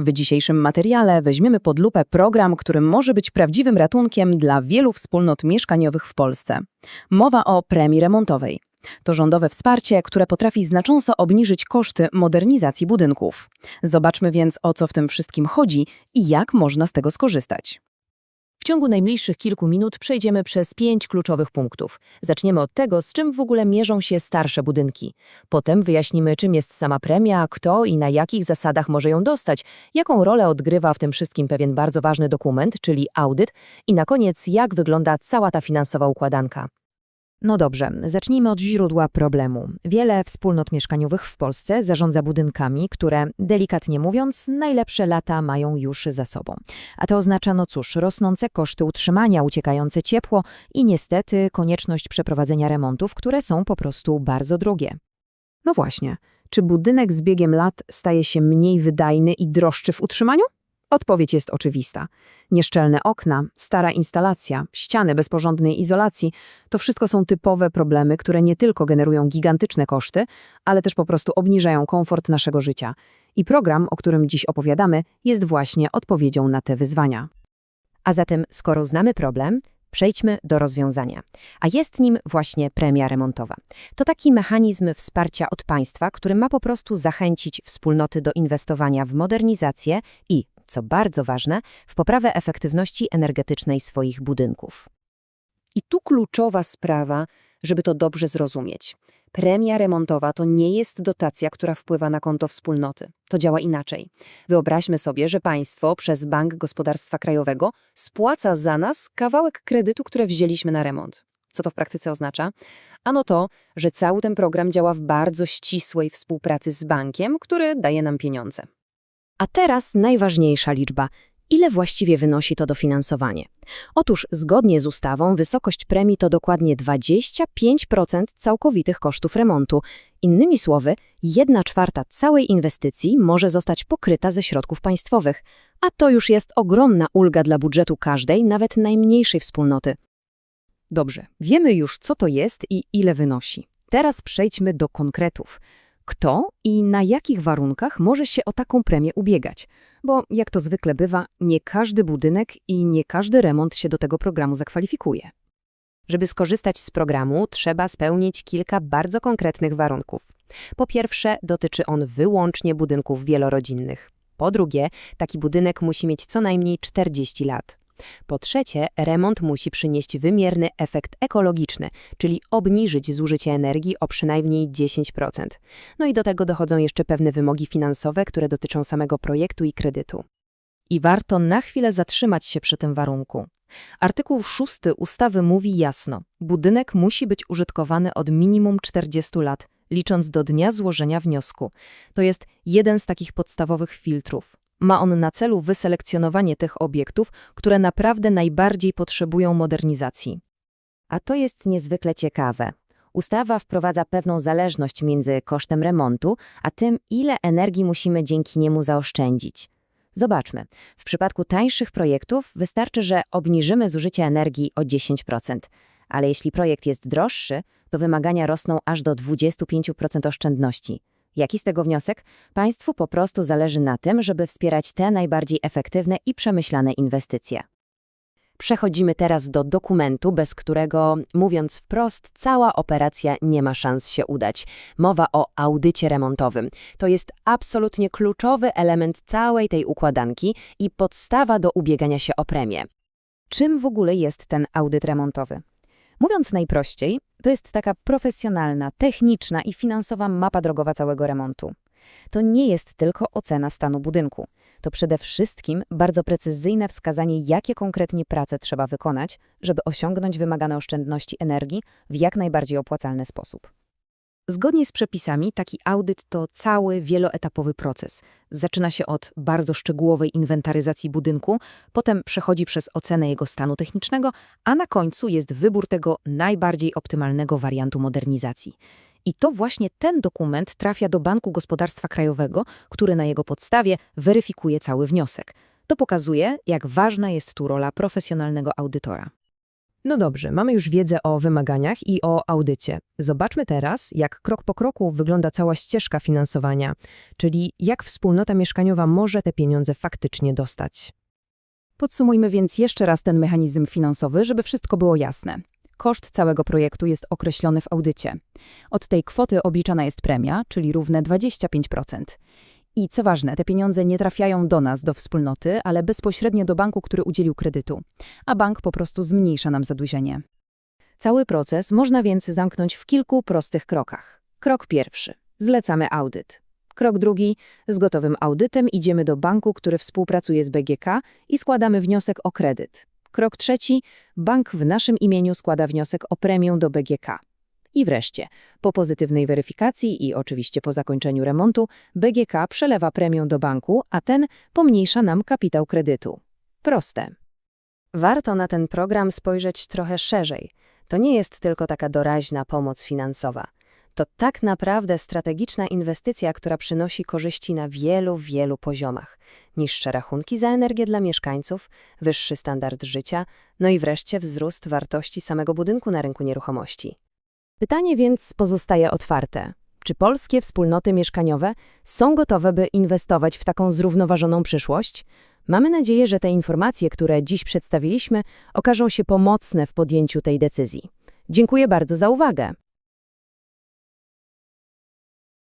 W dzisiejszym materiale weźmiemy pod lupę program, który może być prawdziwym ratunkiem dla wielu wspólnot mieszkaniowych w Polsce. Mowa o premii remontowej. To rządowe wsparcie, które potrafi znacząco obniżyć koszty modernizacji budynków. Zobaczmy więc, o co w tym wszystkim chodzi i jak można z tego skorzystać. W ciągu najbliższych kilku minut przejdziemy przez pięć kluczowych punktów. Zaczniemy od tego, z czym w ogóle mierzą się starsze budynki. Potem wyjaśnimy, czym jest sama premia, kto i na jakich zasadach może ją dostać, jaką rolę odgrywa w tym wszystkim pewien bardzo ważny dokument, czyli audyt i na koniec, jak wygląda cała ta finansowa układanka. No dobrze, zacznijmy od źródła problemu. Wiele wspólnot mieszkaniowych w Polsce zarządza budynkami, które, delikatnie mówiąc, najlepsze lata mają już za sobą. A to oznacza, no cóż, rosnące koszty utrzymania, uciekające ciepło i niestety konieczność przeprowadzenia remontów, które są po prostu bardzo drogie. No właśnie, czy budynek z biegiem lat staje się mniej wydajny i droższy w utrzymaniu? Odpowiedź jest oczywista. Nieszczelne okna, stara instalacja, ściany bez porządnej izolacji to wszystko są typowe problemy, które nie tylko generują gigantyczne koszty, ale też po prostu obniżają komfort naszego życia. I program, o którym dziś opowiadamy, jest właśnie odpowiedzią na te wyzwania. A zatem, skoro znamy problem, przejdźmy do rozwiązania. A jest nim właśnie premia remontowa. To taki mechanizm wsparcia od państwa, który ma po prostu zachęcić wspólnoty do inwestowania w modernizację i, co bardzo ważne, w poprawę efektywności energetycznej swoich budynków. I tu kluczowa sprawa, żeby to dobrze zrozumieć. Premia remontowa to nie jest dotacja, która wpływa na konto wspólnoty. To działa inaczej. Wyobraźmy sobie, że państwo przez Bank Gospodarstwa Krajowego spłaca za nas kawałek kredytu, który wzięliśmy na remont. Co to w praktyce oznacza? Ano to, że cały ten program działa w bardzo ścisłej współpracy z bankiem, który daje nam pieniądze. A teraz najważniejsza liczba. Ile właściwie wynosi to dofinansowanie? Otóż zgodnie z ustawą wysokość premii to dokładnie 25% całkowitych kosztów remontu. Innymi słowy, 1 czwarta całej inwestycji może zostać pokryta ze środków państwowych, a to już jest ogromna ulga dla budżetu każdej, nawet najmniejszej wspólnoty. Dobrze, wiemy już, co to jest i ile wynosi. Teraz przejdźmy do konkretów. Kto i na jakich warunkach może się o taką premię ubiegać? Bo, jak to zwykle bywa, nie każdy budynek i nie każdy remont się do tego programu zakwalifikuje. Żeby skorzystać z programu, trzeba spełnić kilka bardzo konkretnych warunków. Po pierwsze, dotyczy on wyłącznie budynków wielorodzinnych. Po drugie, taki budynek musi mieć co najmniej 40 lat. Po trzecie, remont musi przynieść wymierny efekt ekologiczny, czyli obniżyć zużycie energii o przynajmniej 10%. No i do tego dochodzą jeszcze pewne wymogi finansowe, które dotyczą samego projektu i kredytu. I warto na chwilę zatrzymać się przy tym warunku. Artykuł 6 ustawy mówi jasno, budynek musi być użytkowany od minimum 40 lat, licząc do dnia złożenia wniosku. To jest jeden z takich podstawowych filtrów. Ma on na celu wyselekcjonowanie tych obiektów, które naprawdę najbardziej potrzebują modernizacji. A to jest niezwykle ciekawe. Ustawa wprowadza pewną zależność między kosztem remontu, a tym, ile energii musimy dzięki niemu zaoszczędzić. Zobaczmy. W przypadku tańszych projektów wystarczy, że obniżymy zużycie energii o 10%, ale jeśli projekt jest droższy, to wymagania rosną aż do 25% oszczędności. Jaki z tego wniosek? Państwu po prostu zależy na tym, żeby wspierać te najbardziej efektywne i przemyślane inwestycje. Przechodzimy teraz do dokumentu, bez którego, mówiąc wprost, cała operacja nie ma szans się udać. Mowa o audycie remontowym. To jest absolutnie kluczowy element całej tej układanki i podstawa do ubiegania się o premię. Czym w ogóle jest ten audyt remontowy? Mówiąc najprościej, to jest taka profesjonalna, techniczna i finansowa mapa drogowa całego remontu. To nie jest tylko ocena stanu budynku. To przede wszystkim bardzo precyzyjne wskazanie, jakie konkretnie prace trzeba wykonać, żeby osiągnąć wymagane oszczędności energii w jak najbardziej opłacalny sposób. Zgodnie z przepisami, taki audyt to cały wieloetapowy proces. Zaczyna się od bardzo szczegółowej inwentaryzacji budynku, potem przechodzi przez ocenę jego stanu technicznego, a na końcu jest wybór tego najbardziej optymalnego wariantu modernizacji. I to właśnie ten dokument trafia do Banku Gospodarstwa Krajowego, który na jego podstawie weryfikuje cały wniosek. To pokazuje, jak ważna jest tu rola profesjonalnego audytora. No dobrze, mamy już wiedzę o wymaganiach i o audycie. Zobaczmy teraz, jak krok po kroku wygląda cała ścieżka finansowania, czyli jak wspólnota mieszkaniowa może te pieniądze faktycznie dostać. Podsumujmy więc jeszcze raz ten mechanizm finansowy, żeby wszystko było jasne. Koszt całego projektu jest określony w audycie. Od tej kwoty obliczana jest premia, czyli równe 25%. I co ważne, te pieniądze nie trafiają do nas, do wspólnoty, ale bezpośrednio do banku, który udzielił kredytu, a bank po prostu zmniejsza nam zadłużenie. Cały proces można więc zamknąć w kilku prostych krokach. Krok pierwszy. Zlecamy audyt. Krok drugi. Z gotowym audytem idziemy do banku, który współpracuje z BGK i składamy wniosek o kredyt. Krok trzeci. Bank w naszym imieniu składa wniosek o premię do BGK. I wreszcie, po pozytywnej weryfikacji i oczywiście po zakończeniu remontu, BGK przelewa premię do banku, a ten pomniejsza nam kapitał kredytu. Proste. Warto na ten program spojrzeć trochę szerzej. To nie jest tylko taka doraźna pomoc finansowa. To tak naprawdę strategiczna inwestycja, która przynosi korzyści na wielu, wielu poziomach. Niższe rachunki za energię dla mieszkańców, wyższy standard życia, no i wreszcie wzrost wartości samego budynku na rynku nieruchomości. Pytanie więc pozostaje otwarte. Czy polskie wspólnoty mieszkaniowe są gotowe, by inwestować w taką zrównoważoną przyszłość? Mamy nadzieję, że te informacje, które dziś przedstawiliśmy, okażą się pomocne w podjęciu tej decyzji. Dziękuję bardzo za uwagę.